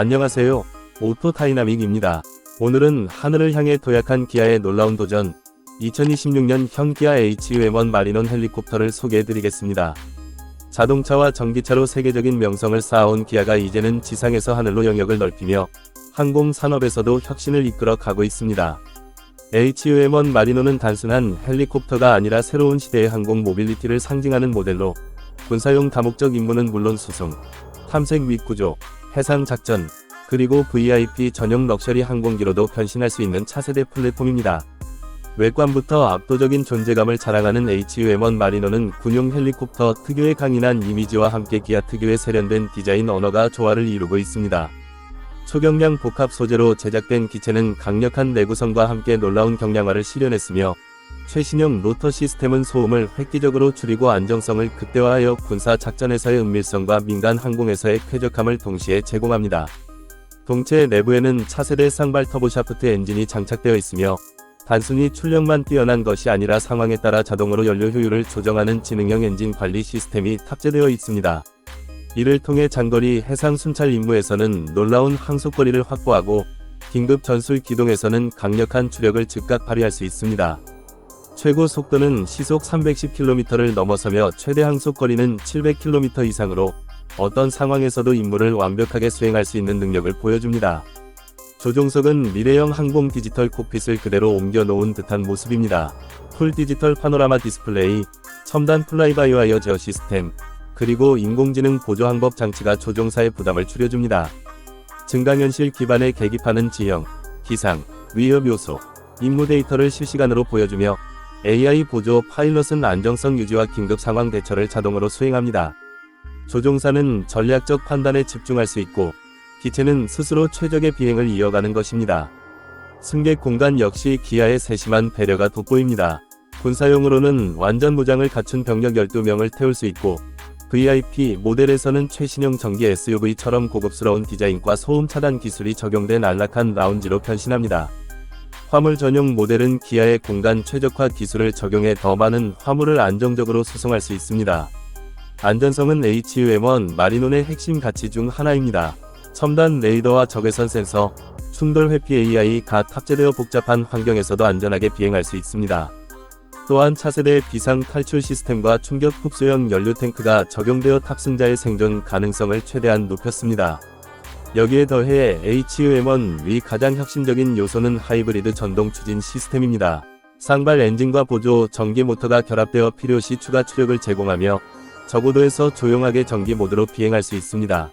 안녕하세요. 오토다이나믹입니다. 오늘은 하늘을 향해 도약한 기아의 놀라운 도전 2026년 형 기아 HUM1 마리논 헬리콥터를 소개해드리겠습니다. 자동차와 전기차로 세계적인 명성을 쌓아온 기아가 이제는 지상에서 하늘로 영역을 넓히며 항공 산업에서도 혁신을 이끌어 가고 있습니다. HUM1 마리노는 단순한 헬리콥터가 아니라 새로운 시대의 항공 모빌리티를 상징하는 모델로 군사용 다목적 임무는 물론 수송, 탐색 및 구조, 해상 작전, 그리고 VIP 전용 럭셔리 항공기로도 변신할 수 있는 차세대 플랫폼입니다. 외관부터 압도적인 존재감을 자랑하는 HUM1 마리노는 군용 헬리콥터 특유의 강인한 이미지와 함께 기아 특유의 세련된 디자인 언어가 조화를 이루고 있습니다. 초경량 복합 소재로 제작된 기체는 강력한 내구성과 함께 놀라운 경량화를 실현했으며 최신형 로터 시스템은 소음을 획기적으로 줄이고 안정성을 극대화하여 군사 작전에서의 은밀성과 민간 항공에서의 쾌적함을 동시에 제공합니다. 동체 내부에는 차세대 쌍발 터보샤프트 엔진이 장착되어 있으며 단순히 출력만 뛰어난 것이 아니라 상황에 따라 자동으로 연료 효율을 조정하는 지능형 엔진 관리 시스템이 탑재되어 있습니다. 이를 통해 장거리 해상 순찰 임무에서는 놀라운 항속거리를 확보하고 긴급 전술 기동에서는 강력한 추력을 즉각 발휘할 수 있습니다. 최고 속도는 시속 310km를 넘어서며 최대 항속거리는 700km 이상으로 어떤 상황에서도 임무를 완벽하게 수행할 수 있는 능력을 보여줍니다. 조종석은 미래형 항공 디지털 콕핏을 그대로 옮겨 놓은 듯한 모습입니다. 풀 디지털 파노라마 디스플레이, 첨단 플라이바이와이어 제어 시스템, 그리고 인공지능 보조 항법 장치가 조종사의 부담을 줄여줍니다. 증강현실 기반의 계기판은 지형, 기상, 위협 요소, 임무 데이터를 실시간으로 보여주며 AI 보조 파일럿은 안정성 유지와 긴급 상황 대처를 자동으로 수행합니다. 조종사는 전략적 판단에 집중할 수 있고 기체는 스스로 최적의 비행을 이어가는 것입니다. 승객 공간 역시 기아의 세심한 배려가 돋보입니다. 군사용으로는 완전 무장을 갖춘 병력 12명을 태울 수 있고 VIP 모델에서는 최신형 전기 SUV처럼 고급스러운 디자인과 소음 차단 기술이 적용된 안락한 라운지로 변신합니다. 화물 전용 모델은 기아의 공간 최적화 기술을 적용해 더 많은 화물을 안정적으로 수송할 수 있습니다. 안전성은 HUM1 마리논의 핵심 가치 중 하나입니다. 첨단 레이더와 적외선 센서, 충돌 회피 AI가 탑재되어 복잡한 환경에서도 안전하게 비행할 수 있습니다. 또한 차세대 비상 탈출 시스템과 충격 흡수형 연료 탱크가 적용되어 탑승자의 생존 가능성을 최대한 높였습니다. 여기에 더해 HUM1 위 가장 혁신적인 요소는 하이브리드 전동 추진 시스템입니다. 쌍발 엔진과 보조 전기 모터가 결합되어 필요시 추가 추력을 제공하며 저고도에서 조용하게 전기 모드로 비행할 수 있습니다.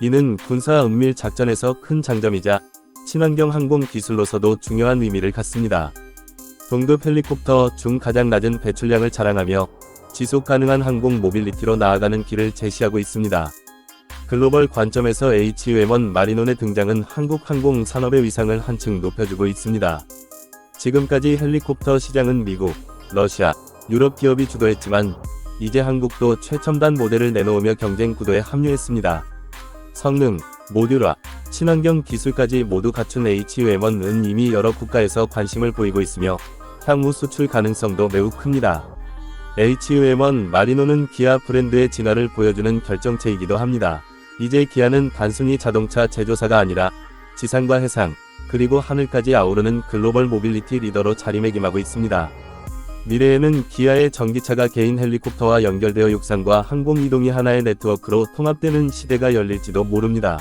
이는 군사 은밀 작전에서 큰 장점이자 친환경 항공 기술로서도 중요한 의미를 갖습니다. 동급 헬리콥터 중 가장 낮은 배출량을 자랑하며 지속 가능한 항공 모빌리티로 나아가는 길을 제시하고 있습니다. 글로벌 관점에서 HUM1 마리논의 등장은 한국 항공 산업의 위상을 한층 높여주고 있습니다. 지금까지 헬리콥터 시장은 미국, 러시아, 유럽 기업이 주도했지만 이제 한국도 최첨단 모델을 내놓으며 경쟁 구도에 합류했습니다. 성능, 모듈화, 친환경 기술까지 모두 갖춘 HUM1은 이미 여러 국가에서 관심을 보이고 있으며 향후 수출 가능성도 매우 큽니다. HUM1 마리노는 기아 브랜드의 진화를 보여주는 결정체이기도 합니다. 이제 기아는 단순히 자동차 제조사가 아니라 지상과 해상, 그리고 하늘까지 아우르는 글로벌 모빌리티 리더로 자리매김하고 있습니다. 미래에는 기아의 전기차가 개인 헬리콥터와 연결되어 육상과 항공 이동이 하나의 네트워크로 통합되는 시대가 열릴지도 모릅니다.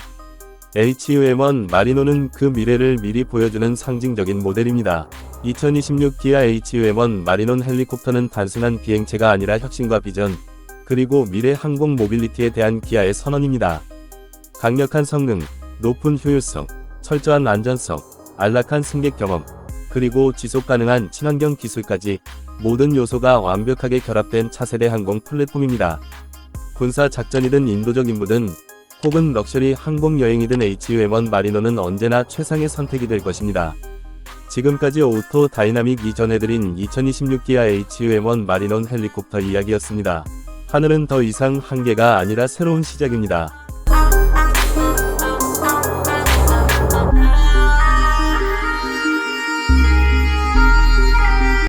HUM1 마리노는 그 미래를 미리 보여주는 상징적인 모델입니다. 2026 기아 HUM1 마리논 헬리콥터는 단순한 비행체가 아니라 혁신과 비전, 그리고 미래 항공 모빌리티에 대한 기아의 선언입니다. 강력한 성능, 높은 효율성, 철저한 안전성, 안락한 승객 경험, 그리고 지속 가능한 친환경 기술까지 모든 요소가 완벽하게 결합된 차세대 항공 플랫폼입니다. 군사 작전이든 인도적 임무든 혹은 럭셔리 항공 여행이든 HUM1 마리노는 언제나 최상의 선택이 될 것입니다. 지금까지 오토 다이나믹이 전해드린 2026 기아 HUM1 마리논 헬리콥터 이야기였습니다. 하늘은 더 이상 한계가 아니라 새로운 시작입니다.